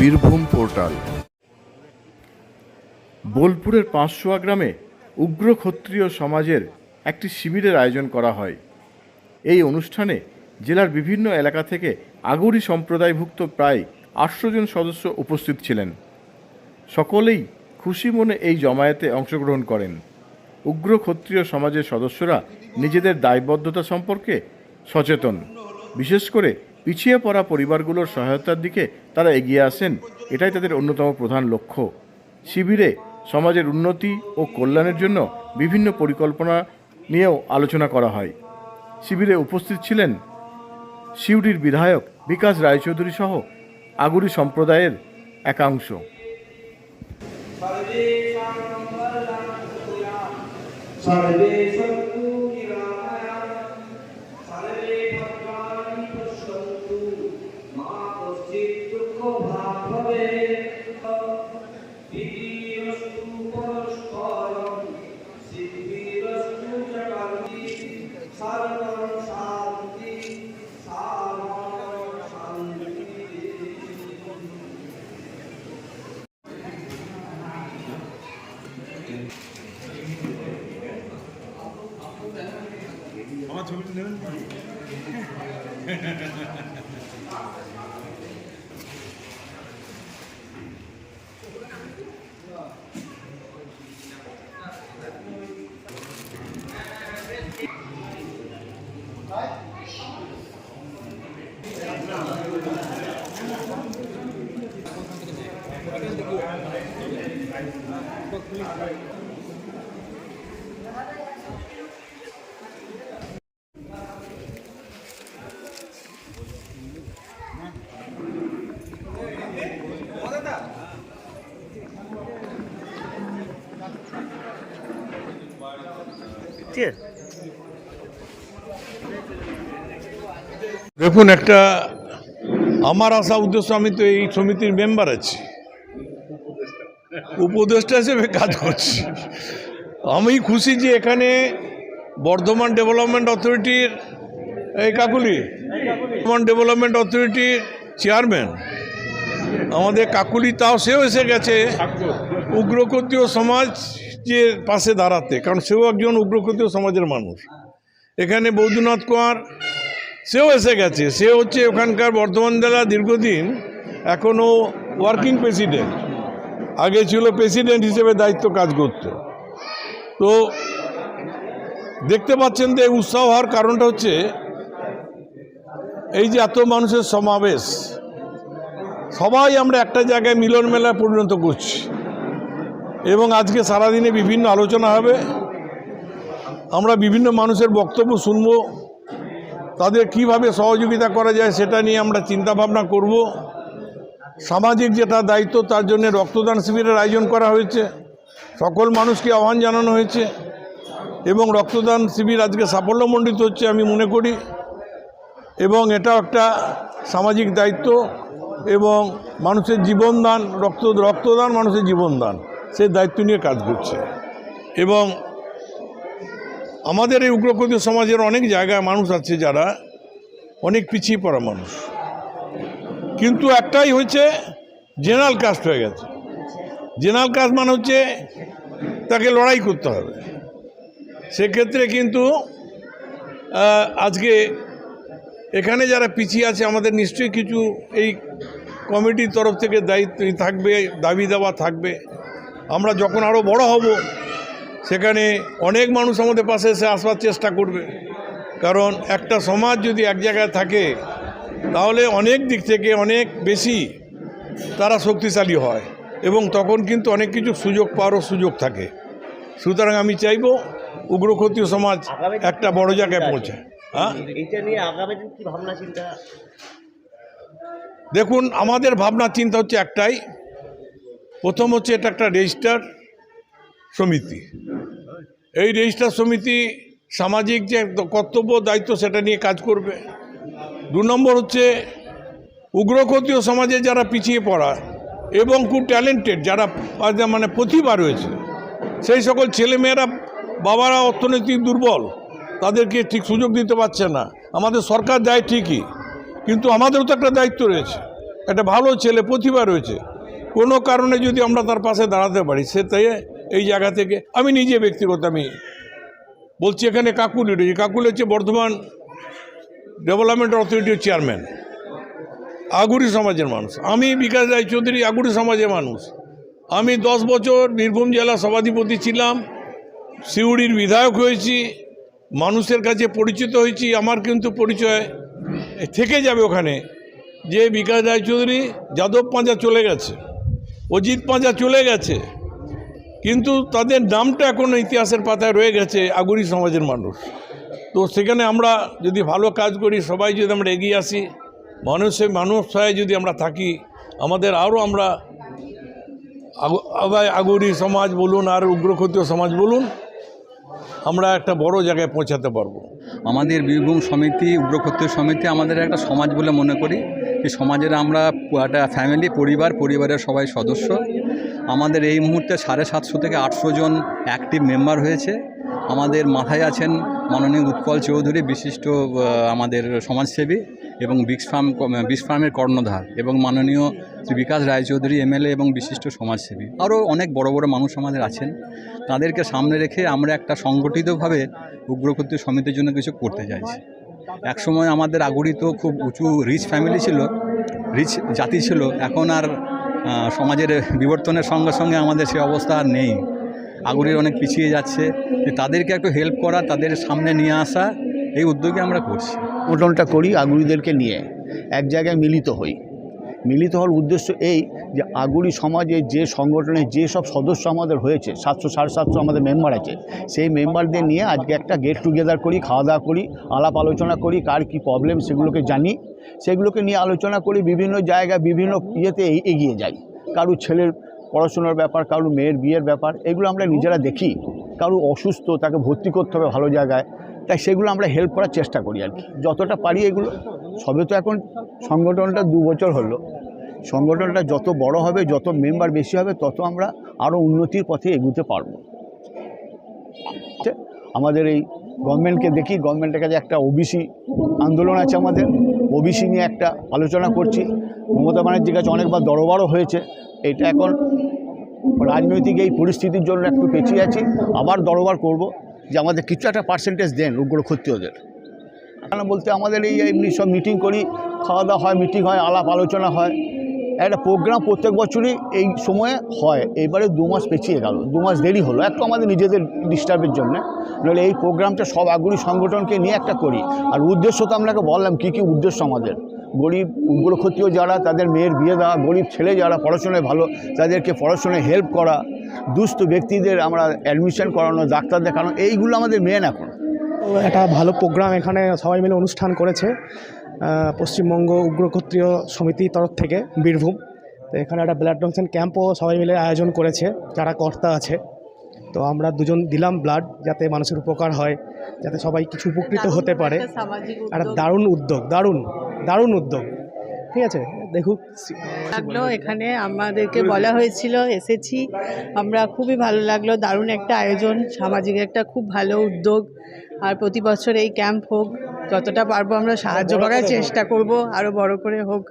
Birbhum portal. বোলপুরের পাঁচশোয়া গ্রামে উগ্র ক্ষত্রিয় সমাজের একটি শিবিরের আয়োজন করা হয়। এই অনুষ্ঠানে জেলার বিভিন্ন এলাকা থেকে আগুরি সম্প্রদায়ভুক্ত প্রায় আটশো জন সদস্য উপস্থিত ছিলেন। সকলেই খুশি মনে এই জমায়েতে অংশগ্রহণ করেন। উগ্র ক্ষত্রিয় সমাজের সদস্যরা নিজেদের দায়বদ্ধতা সম্পর্কে সচেতন। বিশেষ করে পিছিয়ে পড়া পরিবারগুলোর সহায়তার দিকে তারা এগিয়ে আসেন। এটাই তাদের অন্যতম প্রধান লক্ষ্য। শিবিরে সমাজের উন্নতি ও কল্যাণের জন্য বিভিন্ন পরিকল্পনা নিয়েও আলোচনা করা হয়। শিবিরে উপস্থিত ছিলেন সিউড়ির বিধায়ক বিকাশ রায়চৌধুরী সহ আগুরি সম্প্রদায়ের একাংশ। 아마 돌리는 Thank you. দেখুন একটা আমার আশা উদ্দেশ্য আমি তো এই সমিতির মেম্বার আছি। উপদেষ্টা হিসেবে কাজ করছি। আমি খুশি যে এখানে বর্ধমান ডেভেলপমেন্ট অথরিটির এই কাকুলি বর্ধমান ডেভেলপমেন্ট অথরিটির চেয়ারম্যান আমাদের কাকুলি তাও সেও এসে গেছে। উগ্রকতীয় সমাজ যে পাশে দাঁড়াতে, কারণ সেও একজন উগ্রকতীয় সমাজের মানুষ। এখানে বৌদ্ধনাথ কুমার, সেও এসে গেছে। সে হচ্ছে ওখানকার বর্ধমান জেলা দীর্ঘদিন এখনও ওয়ার্কিং প্রেসিডেন্ট আগে ছিল প্রেসিডেন্ট হিসেবে দায়িত্ব কাজ করত। তো দেখতে পাচ্ছেন যে উৎসাহ হওয়ার কারণটা হচ্ছে, এই যে এত মানুষের সমাবেশ, সবাই আমরা একটা জায়গায় মিলন মেলায় পরিণত করছি। এবং আজকে সারাদিনে বিভিন্ন আলোচনা হবে। আমরা বিভিন্ন মানুষের বক্তব্য শুনব। তাদের কীভাবে সহযোগিতা করা যায় সেটা নিয়ে আমরা চিন্তা ভাবনা করব। সামাজিক যেটা দায়িত্ব, তার জন্য রক্তদান শিবিরের আয়োজন করা হয়েছে। সকল মানুষকে আহ্বান জানানো হয়েছে। এবং রক্তদান শিবির আজকে সাফল্যমণ্ডিত হচ্ছে আমি মনে করি। এবং এটাও একটা সামাজিক দায়িত্ব এবং মানুষের জীবনদান, রক্ত, রক্তদান মানুষের জীবনদান। সেই দায়িত্ব নিয়ে কাজ করছে। এবং আমাদের এই উগ্রপন্থী সমাজের অনেক জায়গায় মানুষ আছে যারা অনেক পিছিয়ে পড়া মানুষ। কিন্তু একটাই হচ্ছে জেনারেল কাস্ট হয়ে গেছে। জেনারেল কাস্ট মানে হচ্ছে তাকে লড়াই করতে হবে। সেক্ষেত্রে কিন্তু আজকে এখানে যারা পিছিয়ে আছে, আমাদের নিশ্চয়ই কিছু এই কমিটির তরফ থেকে দায়িত্ব থাকবে, দাবি দেওয়া থাকবে। আমরা যখন আরও বড় হব সেখানে অনেক মানুষ আমাদের পাশে এসে আসবার চেষ্টা করবে। কারণ একটা সমাজ যদি এক জায়গায় থাকে তাহলে অনেক দিক থেকে অনেক বেশি তারা শক্তিশালী হয় এবং তখন কিন্তু অনেক কিছু সুযোগ পাওয়ারও সুযোগ থাকে। সুতরাং আমি চাইব উগ্রক্ষত্রিয় সমাজ একটা বড় জায়গায় পৌঁছায় হ্যাঁ? দেখুন আমাদের ভাবনা চিন্তা হচ্ছে একটাই প্রথম হচ্ছে এটা একটা রেজিস্টার সমিতি। এই রেজিস্টার সমিতি সামাজিক যে কর্তব্য, দায়িত্ব, সেটা নিয়ে কাজ করবে। দু নম্বর হচ্ছে উগ্রক্ষত্রিয় সমাজে যারা পিছিয়ে পড়া এবং খুব ট্যালেন্টেড যারা মানে প্রতিভা রয়েছে, সেই সকল ছেলেমেয়েরা, বাবারা অর্থনৈতিক দুর্বল, তাদেরকে ঠিক সুযোগ দিতে পারছে না। আমাদের সরকার দেয় ঠিকই, কিন্তু আমাদেরও তো একটা দায়িত্ব রয়েছে। একটা ভালো ছেলে, প্রতিভা রয়েছে। কোনো কারণে যদি আমরা তার পাশে দাঁড়াতে পারি, সে তাই এই জায়গা থেকে, আমি নিজে ব্যক্তিগত, আমি বলছি এখানে কাকুল রয়েছে কাকুলি হচ্ছে বর্ধমান ডেভেলপমেন্ট অথরিটির চেয়ারম্যান, আগুরি সমাজের মানুষ। আমি বিকাশ রায়চৌধুরী আগুরি সমাজের মানুষ। আমি দশ বছর বীরভূম জেলা সভাধিপতি ছিলাম, সিউড়ির বিধায়ক হয়েছি, মানুষের কাছে পরিচিত হয়েছি, আমার কিন্তু পরিচয় থেকে যাবে ওখানে। যে বিকাশ রায়চৌধুরী যাদব পাঁজা চলে গেছে। অজিত পাঁজা চলে গেছে, কিন্তু তাদের নামটা এখনও ইতিহাসের পাতায় রয়ে গেছে, আগুরি সমাজের মানুষ। তো সেখানে আমরা যদি ভালো কাজ করি, সবাই যদি আমরা এগিয়ে আসি, মানুষে মানুষ হয়ে যদি আমরা থাকি, আমাদের আরও আমরা আগুরি সমাজ বলুন, আর উগ্রক্ষতীয় সমাজ বলুন আমরা একটা বড় জায়গায় পৌঁছাতে পারব। আমাদের বীরভূম সমিতি উগ্রক্ষত্রিয় সমিতি আমাদের একটা সমাজ বলে মনে করি। যে সমাজের আমরা একটা ফ্যামিলি পরিবার, পরিবারের সবাই সদস্য। আমাদের এই মুহূর্তে সাড়ে সাতশো থেকে আটশো জন অ্যাক্টিভ মেম্বার হয়েছে। আমাদের মাথায় আছেন মাননীয় উৎপল চৌধুরী, বিশিষ্ট আমাদের সমাজসেবী। এবং বিক্স ফার্ম বিক্স ফার্মের কর্ণধার এবং মাননীয় শ্রী বিকাশ রায়চৌধুরী, এমএলএ এবং বিশিষ্ট সমাজসেবী। আরও অনেক বড় বড় মানুষ আমাদের আছেন। তাদেরকে সামনে রেখে আমরা একটা সংগঠিতভাবে উগ্রক্ষত্রিয় সমিতির জন্য কিছু করতে চাইছি। একসময় আমাদের আগুড়ি তো খুব উঁচু রিচ ফ্যামিলি ছিল রিচ জাতি ছিল। এখন আর সমাজের বিবর্তনের সঙ্গে সঙ্গে আমাদের সে অবস্থা আর নেই। আগুড়ির অনেক পিছিয়ে যাচ্ছে। তাদেরকে একটু হেল্প করা, তাদের সামনে নিয়ে আসা, এই উদ্যোগে আমরা করছি। সংগঠনটা করি আগুরিদেরকে নিয়ে, এক জায়গায় মিলিত হই। মিলিত হওয়ার উদ্দেশ্য এই যে আগুরি সমাজে যে সংগঠনে যে সব সদস্য আমাদের হয়েছে, সাতশো, সাড়ে সাতশো আমাদের মেম্বার আছে, সেই মেম্বারদের নিয়ে আজকে একটা গেট টুগেদার করি, খাওয়া দাওয়া করি, আলাপ আলোচনা করি, কার কী প্রবলেম সেগুলোকে জানি, সেগুলোকে নিয়ে আলোচনা করি, বিভিন্ন জায়গায় বিভিন্ন ইয়েতে এগিয়ে যাই। কারুর ছেলের পড়াশোনার ব্যাপার, কারুর মেয়ের বিয়ের ব্যাপার, এগুলো আমরা নিজেরা দেখি। কারু অসুস্থ, তাকে ভর্তি করতে হবে ভালো জায়গায়, তাই সেগুলো আমরা হেল্প করার চেষ্টা করি আর কি। যতটা পারি এগুলো, সবে তো এখন সংগঠনটা দু বছর হলো। সংগঠনটা যত বড় হবে, যত মেম্বার বেশি হবে, তত আমরা আরও উন্নতির পথে এগুতে পারব? আমাদের এই গভর্নমেন্টকে দেখি গভর্নমেন্টের কাছে একটা ওবিসি আন্দোলন আছে আমাদের। ওবিসি নিয়ে একটা আলোচনা করছি। মমতা ব্যানার্জির কাছে অনেকবার দরবারও হয়েছে। এটা এখন রাজনৈতিক এই পরিস্থিতির জন্য একটু পেছিয়ে আছি। আবার দরবার করব যে আমাদের কিছু একটা পার্সেন্টেজ দেন উগ্র ক্ষত্রিয়দের। কেন বলতে আমাদের এই এমনি সব মিটিং করি, খাওয়া দাওয়া হয় মিটিং হয়, আলাপ আলোচনা হয়। একটা প্রোগ্রাম প্রত্যেক বছরই এই সময়ে হয়। এবারে দু মাস পেছিয়ে গেল। দু মাস দেরি হলো। একটু আমাদের নিজেদের ডিস্টার্বের জন্য। নাহলে এই প্রোগ্রামটা সব আগুরি সংগঠনকে নিয়ে একটা করি। আর উদ্দেশ্য তো আপনাকে বললাম, কী কী উদ্দেশ্য আমাদের? গরিব উগ্রক্ষত্রিয় যারা তাদের মেয়ের বিয়ে দেওয়া গরিব ছেলে যারা পড়াশোনায় ভালো তাদেরকে পড়াশোনায় হেল্প করা দুস্থ ব্যক্তিদের আমরা অ্যাডমিশন করানো ডাক্তার দেখানো এইগুলো আমাদের মেন এখন। একটা ভালো প্রোগ্রাম এখানে সবাই মিলে অনুষ্ঠান করেছে পশ্চিমবঙ্গ উগ্রক্ষত্রিয় সমিতির তরফ থেকে বীরভূম। তো এখানে একটা ব্লাড ডোনেশন ক্যাম্পও সবাই মিলে আয়োজন করেছে যারা কর্তা আছে। তো আমরা দুজন দিলাম ব্লাড যাতে মানুষের উপকার হয় যাতে সবাই কিছু উপকৃত হতে পারে। একটা দারুণ উদ্যোগ দারুণ। দারুণ উদ্যোগ। ঠিক আছে? দেখুক লাগল এখানে। আমাদেরকে বলা হয়েছিল এসেছি। আমরা খুবই ভালো লাগল। দারুণ একটা আয়োজন সামাজিক একটা খুব ভালো উদ্যোগ। আর প্রতি বছর এই ক্যাম্প হোক যতটা পারব আমরা সাহায্য করার চেষ্টা করব আরও বড় করে হোক।